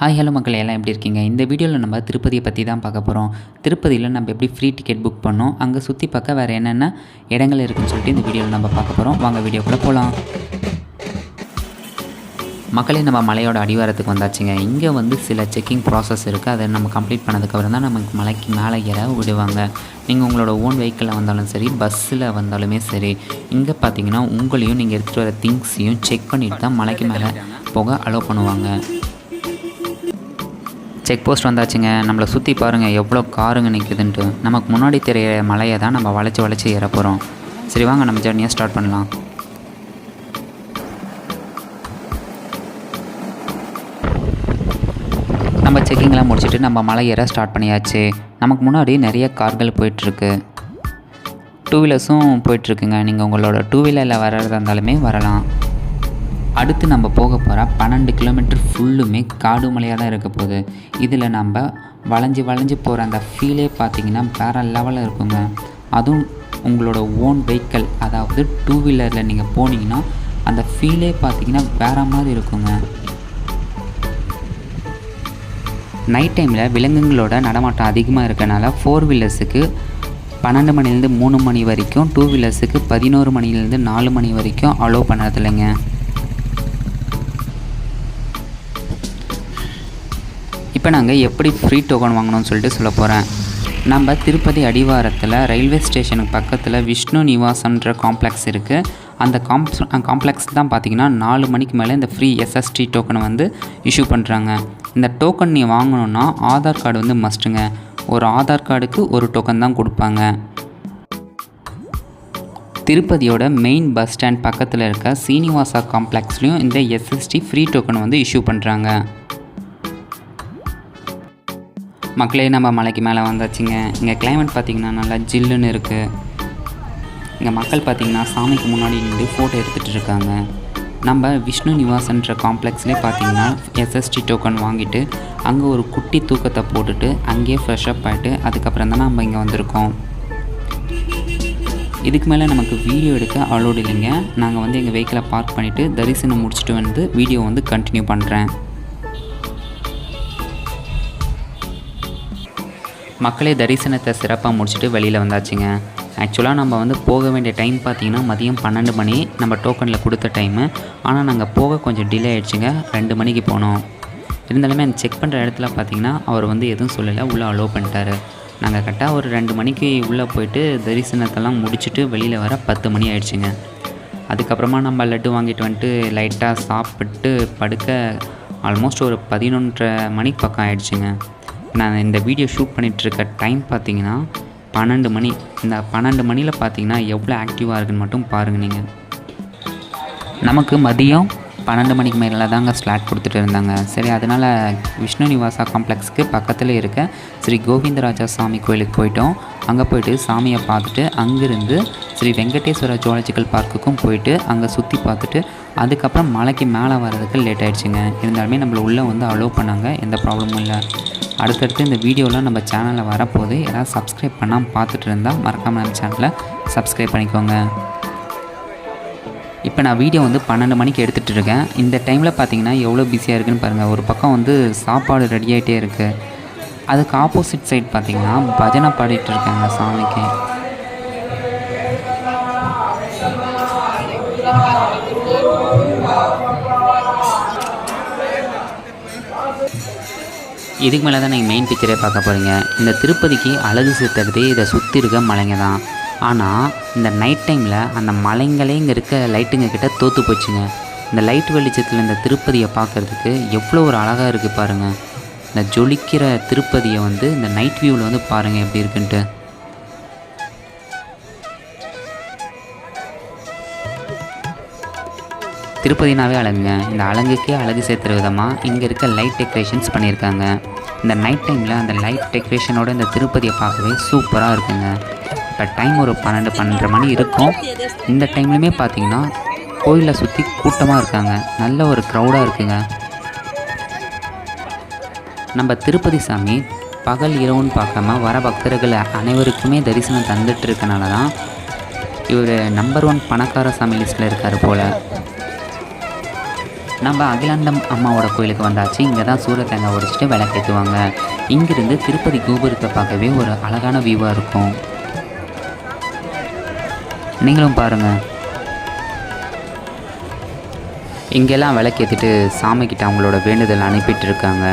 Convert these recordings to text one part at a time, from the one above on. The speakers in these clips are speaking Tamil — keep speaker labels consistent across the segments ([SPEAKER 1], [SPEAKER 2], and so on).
[SPEAKER 1] ஹாய் ஹலோ மக்கள் எல்லாம் எப்படி இருக்கீங்க? இந்த வீடியோவில் நம்ம திருப்பதியை பற்றி தான் பார்க்க போகிறோம் திருப்பதியில் நம்ம எப்படி ஃப்ரீ டிக்கெட் புக் பண்ணோம் அங்கே சுற்றி பார்க்க வேறு என்னென்ன இடங்கள் இருக்குன்னு சொல்லிட்டு இந்த வீடியோவில் நம்ம பார்க்க போகிறோம் வாங்க வீடியோக்குள்ளே போகலாம் மக்களே நம்ம மலையோட அடிவாரத்துக்கு வந்தாச்சுங்க. இங்கே வந்து சில செக்கிங் ப்ராசஸ் இருக்குது அதை நம்ம கம்ப்ளீட் பண்ணதுக்கப்புறம் தான் நமக்கு மலைக்கு மேலே ஏற விடுவாங்க. நீங்கள் உங்களோட ஓன் வெஹிக்கிளில் வந்தாலும் சரி பஸ்ஸில் வந்தாலுமே சரி இங்கே பார்த்தீங்கன்னா உங்களையும் நீங்கள் எடுத்துகிட்டு வர திங்ஸையும் செக் பண்ணிவிட்டு தான் மலைக்கு மேலே போக அலோவ் பண்ணுவாங்க. செக் போஸ்ட் வந்தாச்சுங்க. நம்மளை சுற்றி பாருங்கள் எவ்வளோ காருங்க நிற்குதுன்ட்டு நமக்கு முன்னாடி தெரிய மலையை தான் நம்ம வளைச்சி வளைச்சி ஏற போகிறோம் சரி வாங்க நம்ம ஜேர்னியை ஸ்டார்ட் பண்ணலாம். நம்ம செக்கிங்லாம் முடிச்சுட்டு நம்ம மலை ஏற ஸ்டார்ட் பண்ணியாச்சு. நமக்கு முன்னாடி நிறைய கார்கள் போயிட்டுருக்கு. டூ வீலர்ஸும் போயிட்டுருக்குங்க. நீங்கள் உங்களோட டூ வீலரில் வர்றதா இருந்தாலுமே வரலாம். அடுத்து நம்ம போக போகிற பன்னெண்டு கிலோமீட்டர் ஃபுல்லுமே காடு மலையாக தான் இருக்க போகுது. இதில் நம்ம வளைஞ்சு வளைஞ்சு போகிற அந்த ஃபீலே பார்த்தீங்கன்னா வேறு லெவலில் இருக்குங்க. அதுவும் உங்களோட ஓன் வெஹிக்கல் அதாவது டூ வீலரில் நீங்கள் போனீங்கன்னா அந்த ஃபீலே பார்த்தீங்கன்னா வேறு மாதிரி இருக்குங்க. நைட் டைமில் விலங்குகளோட நடமாட்டம் அதிகமாக இருக்கனால ஃபோர் வீலர்ஸுக்கு பன்னெண்டு மணிலேருந்து மூணு மணி வரைக்கும் டூ வீலர்ஸுக்கு பதினோரு மணிலேருந்து நாலு மணி வரைக்கும் அலோவ் பண்ணதில்லைங்க இப்போ நாங்கள் எப்படி ஃப்ரீ டோக்கன் வாங்கணும்னு சொல்லிட்டு சொல்ல போகிறேன் நம்ம திருப்பதி அடிவாரத்தில் ரயில்வே ஸ்டேஷனுக்கு பக்கத்தில் விஷ்ணு நிவாசன்ற காம்ப்ளெக்ஸ் இருக்குது அந்த காம்ப் காம்ப்ளெக்ஸ் தான் பார்த்தீங்கன்னா நாலு மணிக்கு மேலே இந்த ஃப்ரீ எஸ்எஸ்டி டோக்கனை வந்து இஷ்யூ பண்ணுறாங்க இந்த டோக்கன் நீ வாங்கணுன்னா ஆதார் கார்டு வந்து மஸ்ட்டுங்க ஒரு ஆதார் கார்டுக்கு ஒரு டோக்கன் தான் கொடுப்பாங்க. திருப்பதியோட மெயின் பஸ் ஸ்டாண்ட் பக்கத்தில் இருக்க சீனிவாசா காம்ப்ளெக்ஸ்லேயும் இந்த எஸ்எஸ்டி ஃப்ரீ டோக்கன் வந்து இஷ்யூ பண்ணுறாங்க மக்களே நம்ம மலைக்கு மேலே வந்தாச்சுங்க. இங்கே கிளைமேட் பார்த்திங்கன்னா நல்லா ஜில்லுன்னு இருக்குது இங்கே மக்கள் பார்த்திங்கன்னா சாமிக்கு முன்னாடி நின்று ஃபோட்டோ எடுத்துகிட்டு இருக்காங்க. நம்ம விஷ்ணு நிவாசன்ற காம்ப்ளெக்ஸ்லேயே பார்த்தீங்கன்னா எஸ்எஸ்டி டோக்கன் வாங்கிட்டு அங்கே ஒரு குட்டி தூக்கத்தை போட்டுட்டு அங்கேயே ஃப்ரெஷ்அப் ஆகிட்டு அதுக்கப்புறம் தான் நம்ம இங்கே வந்திருக்கோம். இதுக்கு மேலே நமக்கு வீடியோ எடுக்க அலோடு இல்லைங்க. நாங்கள் வந்து எங்கள் வெஹிக்கிளை பார்க் பண்ணிவிட்டு தரிசனம் முடிச்சுட்டு வந்து வீடியோ வந்து கண்டினியூ பண்ணுறேன் மக்களே தரிசனத்தை சிறப்பாக முடிச்சுட்டு வெளியில் வந்தாச்சுங்க. ஆக்சுவலாக நம்ம வந்து போக வேண்டிய டைம் பார்த்தீங்கன்னா மதியம் பன்னெண்டு மணி நம்ம டோக்கனில் கொடுத்த டைமு ஆனால் நாங்கள் போக கொஞ்சம் டிலே ஆகிடுச்சுங்க ரெண்டு மணிக்கு போனோம். இருந்தாலுமே அந்த செக் பண்ணுற இடத்துல பார்த்தீங்கன்னா அவர் வந்து எதுவும் சொல்லலை. உள்ளே அலோவ் பண்ணிட்டாரு. நாங்கள் கரெக்டாக ஒரு ரெண்டு மணிக்கு உள்ளே போயிட்டு தரிசனத்தெல்லாம் முடிச்சுட்டு வெளியில் வர பத்து மணி ஆயிடுச்சுங்க. அதுக்கப்புறமா நம்ம லட்டு வாங்கிட்டு வந்துட்டு லைட்டாக சாப்பிட்டு படுக்க ஆல்மோஸ்ட் ஒரு பதினொன்றரை மணிக்கு பக்கம் ஆயிடுச்சுங்க. நான் இந்த வீடியோ ஷூட் பண்ணிகிட்ருக்க டைம் பார்த்தீங்கன்னா பன்னெண்டு மணி இந்த பன்னெண்டு மணியில் பார்த்தீங்கன்னா எவ்வளோ ஆக்டிவாக இருக்குன்னு மட்டும் பாருங்கள் நீங்கள் நமக்கு மதியம் பன்னெண்டு மணிக்கு மேலே தாங்க ஸ்லாட் கொடுத்துட்டு இருந்தாங்க. சரி அதனால் விஷ்ணு நிவாசா காம்ப்ளெக்ஸ்க்கு பக்கத்தில் இருக்க ஸ்ரீ கோவிந்தராஜா சாமி கோயிலுக்கு போயிட்டோம். அங்கே போயிட்டு சாமியை பார்த்துட்டு அங்கேருந்து ஸ்ரீ வெங்கடேஸ்வர ஜுவாலஜிக்கல் பார்க்குக்கும் போயிட்டு அங்கே சுற்றி பார்த்துட்டு அதுக்கப்புறம் மலைக்கு மேலே வர்றதுக்கு லேட் ஆகிடுச்சுங்க இருந்தாலுமே நம்மளை உள்ளே வந்து அலோவ் பண்ணாங்க. எந்த ப்ராப்ளமும் இல்லை. அடுத்தடுத்து இந்த வீடியோலாம் நம்ம சேனலில் வரப்போது யாராவது சப்ஸ்கிரைப் பண்ணாமல் பார்த்துட்டு இருந்தால் மறக்காமல் நம்ம சேனலை சப்ஸ்கிரைப் பண்ணிக்கோங்க. இப்போ நான் வீடியோ வந்து பன்னெண்டு மணிக்கு எடுத்துகிட்டு இருக்கேன். இந்த டைமில் பார்த்தீங்கன்னா எவ்வளோ பிஸியாக இருக்குன்னு பாருங்கள் ஒரு பக்கம் வந்து சாப்பாடு ரெடி ஆகிட்டே இருக்குது அதுக்கு ஆப்போசிட் சைட் பார்த்தீங்கன்னா பஜனை பாடிட்டு இருக்காங்க சாமிக்கு. இதுக்கு மேலே தான் நீங்கள் மெயின் பிக்சரே பார்க்க போகிறீங்க இந்த திருப்பதிக்கு அழகு சேர்த்துறதே இதை சுற்றி இருக்க மலைங்க தான். ஆனால் இந்த நைட் டைமில் அந்த மலைங்களே இங்கே இருக்க லைட்டுங்க கிட்ட தோற்று போச்சுங்க. இந்த லைட் வெளிச்சத்தில் இந்த திருப்பதியை பார்க்குறதுக்கு எவ்வளோ ஒரு அழகாக இருக்குது பாருங்கள் இந்த ஜொலிக்கிற திருப்பதியை வந்து இந்த நைட் வியூவில் வந்து பாருங்கள் எப்படி இருக்குன்ட்டு. திருப்பதினாவே அழகுங்க. இந்த அழகுக்கே அழகு சேர்த்துற விதமாக இங்கே இருக்க லைட் டெக்கரேஷன்ஸ் பண்ணியிருக்காங்க. இந்த நைட் டைமில் அந்த லைட் டெக்கரேஷனோட இந்த திருப்பதியை பார்க்கவே சூப்பராக இருக்குங்க. இப்போ டைம் ஒரு பன்னெண்டு பன்னெண்டரை மணி இருக்கும். இந்த டைம்லையுமே பார்த்தீங்கன்னா கோயிலை சுற்றி கூட்டமாக இருக்காங்க. நல்ல ஒரு க்ரௌடாக இருக்குங்க. நம்ம திருப்பதி சாமி பகல் இரவுன்னு பார்க்காம வர பக்தர்கள் அனைவருக்குமே தரிசனம் தந்துட்டு இருக்கனால தான் இவர் நம்பர் ஒன் பணக்கார சாமி லிஸ்ட்டில் இருக்கார் போல். நம்ம அகிலாண்டம் அம்மாவோட கோயிலுக்கு வந்தாச்சு. இங்கே தான் சூரத்தேங்காய் உடைச்சிட்டு விளக்கேற்றுவாங்க இங்கிருந்து திருப்பதி கோபுரத்தை பார்க்கவே ஒரு அழகான வியூவாக இருக்கும். நீங்களும் பாருங்கள் இங்கெல்லாம் விளக்கேற்றிட்டு சாமிக்கிட்ட அவங்களோட வேண்டுதல் அனுப்பிட்டு இருக்காங்க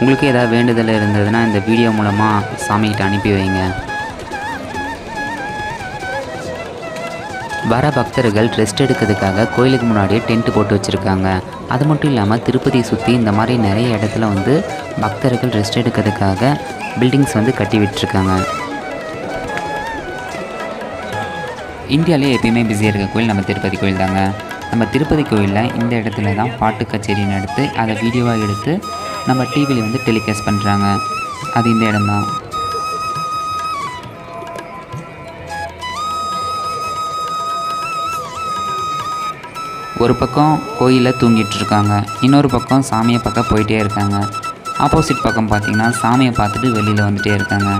[SPEAKER 1] உங்களுக்கு ஏதாவது வேண்டுதல் இருந்ததுன்னா இந்த வீடியோ மூலமாக சாமிக்கிட்ட அனுப்பி வைங்க. வர பக்தர்கள் ரெஸ்ட் எடுக்கிறதுக்காக கோயிலுக்கு முன்னாடியே டென்ட் போட்டு வச்சுருக்காங்க. அது மட்டும் இல்லாமல் திருப்பதியை சுற்றி இந்த மாதிரி நிறைய இடத்துல வந்து பக்தர்கள் ரெஸ்ட் எடுக்கிறதுக்காக பில்டிங்ஸ் வந்து கட்டி விட்டுருக்காங்க. இந்தியாவிலே எப்பயுமே பிஸியாக இருக்க கோயில் நம்ம திருப்பதி கோயில் தாங்க. நம்ம திருப்பதி கோயிலில் இந்த இடத்துல தான் பாட்டு கச்சேரி நடத்து அதை வீடியோவாக எடுத்து நம்ம டிவியில் வந்து டெலிகாஸ்ட் பண்ணுறாங்க அது இந்த இடம்தான் ஒரு பக்கம் கோயிலில் தூங்கிட்டு இருக்காங்க இன்னொரு பக்கம் சாமியை பார்க்க போயிட்டே இருக்காங்க. ஆப்போசிட் பக்கம் பார்த்தீங்கன்னா சாமியை பார்த்துட்டு வெளியில் வந்துகிட்டே இருக்காங்க.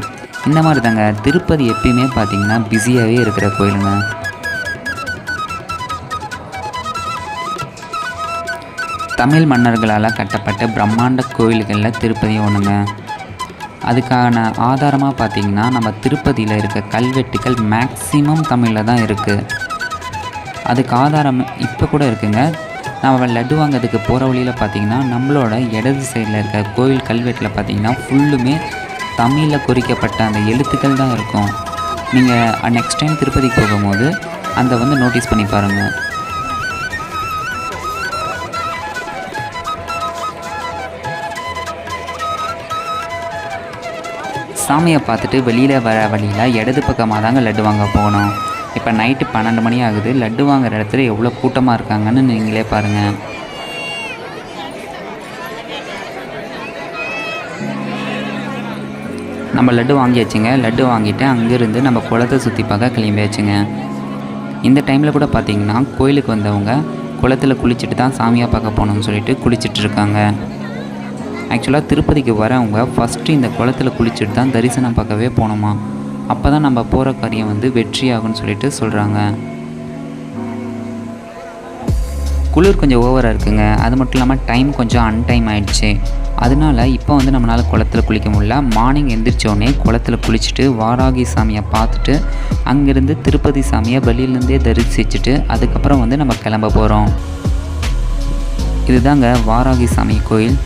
[SPEAKER 1] இந்த மாதிரி தாங்க திருப்பதி எப்பயுமே பார்த்தீங்கன்னா பிஸியாகவே இருக்கிற கோயிலுங்க. தமிழ் மன்னர்களால் கட்டப்பட்ட பிரம்மாண்ட கோயில்களில் திருப்பதி ஒன்றுங்க அதுக்கான ஆதாரமாக பார்த்தீங்கன்னா நம்ம திருப்பதியில் இருக்க கல்வெட்டுகள் மேக்ஸிமம் தமிழில் தான் இருக்குது அதுக்கு ஆதாரம் இப்போ கூட இருக்குங்க. நம்ம லட்டு வாங்கிறதுக்கு போகிற வழியில் பார்த்தீங்கன்னா நம்மளோட இடது சைடில் இருக்க கோயில் கல்வெட்டில் பார்த்தீங்கன்னா ஃபுல்லுமே தமிழில் குறிக்கப்பட்ட அந்த எழுத்துக்கள் தான் இருக்கும். நீங்கள் நெக்ஸ்ட் டைம் திருப்பதிக்கு போகும்போது அந்த வந்து நோட்டீஸ் பண்ணி பாருங்கள் சாமியை பார்த்துட்டு வெளியில் வர வழியில் இடது பக்கமாக தாங்க லட்டு வாங்க போகணும். இப்போ நைட்டு பன்னெண்டு மணி ஆகுது. லட்டு வாங்குற இடத்துல எவ்வளோ கூட்டமாக இருக்காங்கன்னு நீங்களே பாருங்கள் நம்ம லட்டு வாங்கியாச்சுங்க. லட்டு வாங்கிட்டு அங்கேருந்து நம்ம குளத்தை சுற்றி பார்க்க கிளம்பியாச்சுங்க. இந்த டைமில் கூட பார்த்தீங்கன்னா கோயிலுக்கு வந்தவங்க குளத்தில் குளிச்சுட்டு தான் சாமியாக பார்க்க போகணும்னு சொல்லிட்டு குளிச்சுட்டு இருக்காங்க. ஆக்சுவலாக திருப்பதிக்கு வரவங்க ஃபஸ்ட்டு இந்த குளத்தில் குளிச்சுட்டு தான் தரிசனம் பார்க்கவே போகணுமா? அப்போ தான் நம்ம போகிற காரியம் வந்து வெற்றி ஆகும்னு சொல்லிட்டு சொல்கிறாங்க குளிர் கொஞ்சம் ஓவராக இருக்குங்க. அது மட்டும் இல்லாமல் டைம் கொஞ்சம் அன்டைம் ஆயிடுச்சு. அதனால இப்போ வந்து நம்மளால் குளத்தில் குளிக்க முடியல. மார்னிங் எந்திரிச்சோடனே குளத்தில் குளிச்சுட்டு வாராகி சாமியை பார்த்துட்டு அங்கேருந்து திருப்பதி சாமியை வெளியிலேருந்தே தரிசிச்சுட்டு அதுக்கப்புறம் வந்து நம்ம கிளம்ப போகிறோம் இதுதாங்க வாராகி சாமி கோயில்.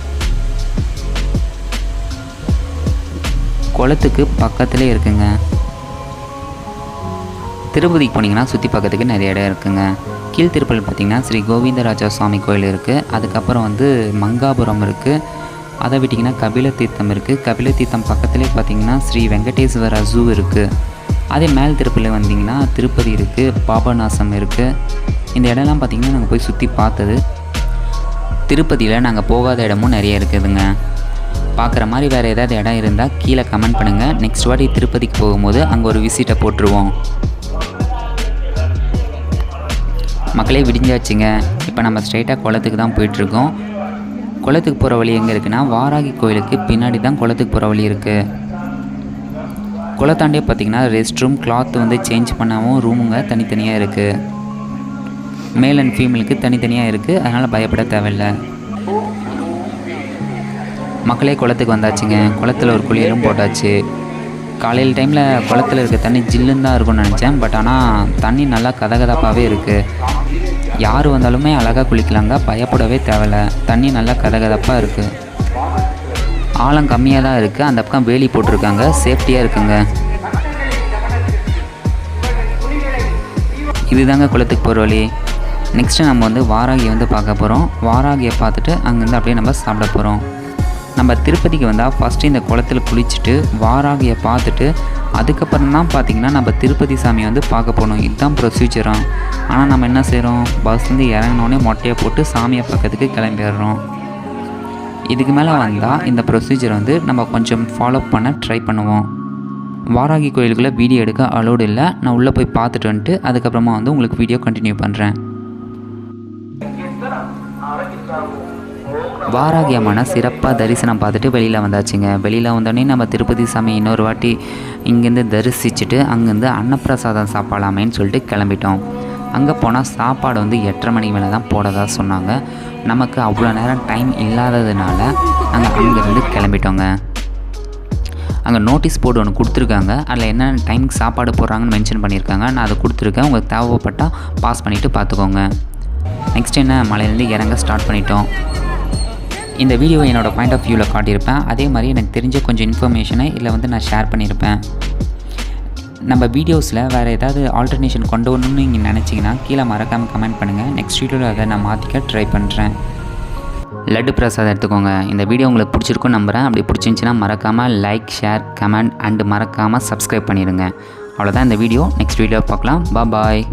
[SPEAKER 1] குளத்துக்கு பக்கத்துலேயே இருக்குங்க. திருப்பதிக்கு போனீங்கன்னா சுற்றி பார்க்கறதுக்கு நிறைய இடம் இருக்குங்க. கீழ் திருப்பல் பார்த்திங்கன்னா ஸ்ரீ கோவிந்தராஜா சுவாமி கோயில் இருக்குது அதுக்கப்புறம் வந்து மங்காபுரம் இருக்குது அதை விட்டிங்கன்னா கபில தீர்த்தம் இருக்குது கபில தீர்த்தம் பக்கத்துலேயே பார்த்திங்கன்னா ஸ்ரீ வெங்கடேஸ்வர ஜூ இருக்குது அதே மேல் திருப்பதியில் வந்தீங்கன்னா திருப்பதி இருக்குது பாபநாசம் இருக்குது இந்த இடம்லாம் பார்த்திங்கன்னா நாங்கள் போய் சுற்றி பார்த்தது. திருப்பதியில் நாங்கள் போகாத இடமும் நிறைய இருக்குதுங்க. பார்க்குற மாதிரி வேறு ஏதாவது இடம் இருந்தால் கீழே கமெண்ட் பண்ணுங்கள் நெக்ஸ்ட் வாட்டி திருப்பதிக்கு போகும்போது அங்கே ஒரு விசிட்டை போட்டுருவோம். மக்களே விடிஞ்சாச்சுங்க. இப்போ நம்ம ஸ்ட்ரைட்டாக குளத்துக்கு தான் போயிட்டுருக்கோம். குளத்துக்கு போகிற வழி எங்கே இருக்குன்னா வாராகி கோயிலுக்கு பின்னாடி தான் குளத்துக்கு போகிற வழி இருக்குது குளத்தாண்டே பார்த்தீங்கன்னா ரெஸ்ட் ரூம் கிளாத் வந்து சேஞ்ச் பண்ணாமல் ரூமுங்க தனித்தனியாக இருக்குது மேல் அண்ட் ஃபீமேலுக்கு தனித்தனியாக இருக்குது அதனால் பயப்பட தேவையில்லை. மக்களே குளத்துக்கு வந்தாச்சுங்க. குளத்தில் ஒரு குளியலும் போட்டாச்சு. காலையில் டைமில் குளத்தில் இருக்க தண்ணி ஜில்லுன்னு தான் இருக்கும்னு நினச்சேன். பட் ஆனால் தண்ணி நல்லா கதகதப்பாகவே இருக்குது யார் வந்தாலுமே அழகாக குளிக்கலாங்க. பயப்படவே தேவையில்ல. தண்ணி நல்லா கதகதப்பாக இருக்குது ஆழம் கம்மியாக தான் இருக்குது அந்த பக்கம் வேலி போட்டிருக்காங்க. சேஃப்டியாக இருக்குங்க. இதுதாங்க குளத்துக்கு போகிற வழி. நெக்ஸ்ட்டு நம்ம வந்து வாராகியை வந்து பார்க்க போகிறோம் வாராகியை பார்த்துட்டு அங்கேருந்து அப்படியே நம்ம சாப்பிட போகிறோம் நம்ம திருப்பதிக்கு வந்தால் ஃபஸ்ட்டு இந்த குளத்தில் குளிச்சுட்டு வாராகியை பார்த்துட்டு அதுக்கப்புறம் தான் பார்த்திங்கன்னா நம்ம திருப்பதி சாமியை வந்து பார்க்க போகணும் இதுதான் ப்ரொசீஜராக ஆனால் நம்ம என்ன செய்கிறோம் பஸ்லேருந்து இறங்கினோடனே மொட்டையை போட்டு சாமியை பார்க்கறதுக்கு கிளம்பிடுறோம். இதுக்கு மேலே வந்தால் இந்த ப்ரொசீஜர் வந்து நம்ம கொஞ்சம் ஃபாலோ பண்ண ட்ரை பண்ணுவோம். வாராகி கோயிலுக்குள்ளே வீடியோ எடுக்க அலோடு இல்லை. நான் உள்ளே போய் பார்த்துட்டு வந்துட்டு அதுக்கப்புறமா வந்து உங்களுக்கு வீடியோ கண்டினியூ பண்ணுறேன் வாராகி அம்மனை சிறப்பாக தரிசனம் பார்த்துட்டு வெளியில் வந்தாச்சுங்க. வெளியில் வந்தோடனே நம்ம திருப்பதி சாமி இன்னொரு வாட்டி இங்கேருந்து தரிசிச்சுட்டு அங்கேருந்து அன்னப்பிரசாதம் சாப்பிடலாமேன்னு சொல்லிட்டு கிளம்பிட்டோம். அங்கே போனால் சாப்பாடு வந்து எட்டரை மணிக்கு மேலே தான் போடதா சொன்னாங்க. நமக்கு அவ்வளோ நேரம் டைம் இல்லாததுனால நாங்கள் அங்கேருந்து கிளம்பிட்டோங்க. அங்கே நோட்டீஸ் போர்டு ஒன்று கொடுத்துருக்காங்க. அதில் என்னென்ன டைமுக்கு சாப்பாடு போடுறாங்கன்னு மென்ஷன் பண்ணியிருக்காங்க. நான் அதை கொடுத்துருக்கேன். உங்களுக்கு தேவைப்பட்டால் பாஸ் பண்ணிவிட்டு பார்த்துக்கோங்க. நெக்ஸ்ட் என்ன? மலையிலேருந்து இறங்க ஸ்டார்ட் பண்ணிட்டோம். இந்த வீடியோ என்னோடய பாயிண்ட் ஆஃப் வியூவில் காட்டியிருப்பேன். அதே மாதிரி எனக்கு தெரிஞ்ச கொஞ்சம் இன்ஃபர்மேஷனை இதில் வந்து நான் ஷேர் பண்ணியிருப்பேன். நம்ம வீடியோஸில் வேறு ஏதாவது ஆல்டர்னேஷன் கொண்டு வரணும்னு நீங்கள் நினச்சிங்கன்னா கீழே மறக்காமல் கமெண்ட் பண்ணுங்கள் நெக்ஸ்ட் வீடியோவில் அதை நான் மாற்றிக்க ட்ரை பண்ணுறேன் லட்டு பிரசாதம் எடுத்துக்கோங்க. இந்த வீடியோ உங்களுக்கு பிடிச்சிருக்குன்னு நம்புகிறேன் அப்படி பிடிச்சிருந்துச்சின்னா மறக்காமல் லைக் ஷேர் கமெண்ட் அண்டு மறக்காமல் சப்ஸ்கிரைப் பண்ணிடுங்க. அவ்வளோதான் இந்த வீடியோ நெக்ஸ்ட் வீடியோ பார்க்கலாம். பா பாய்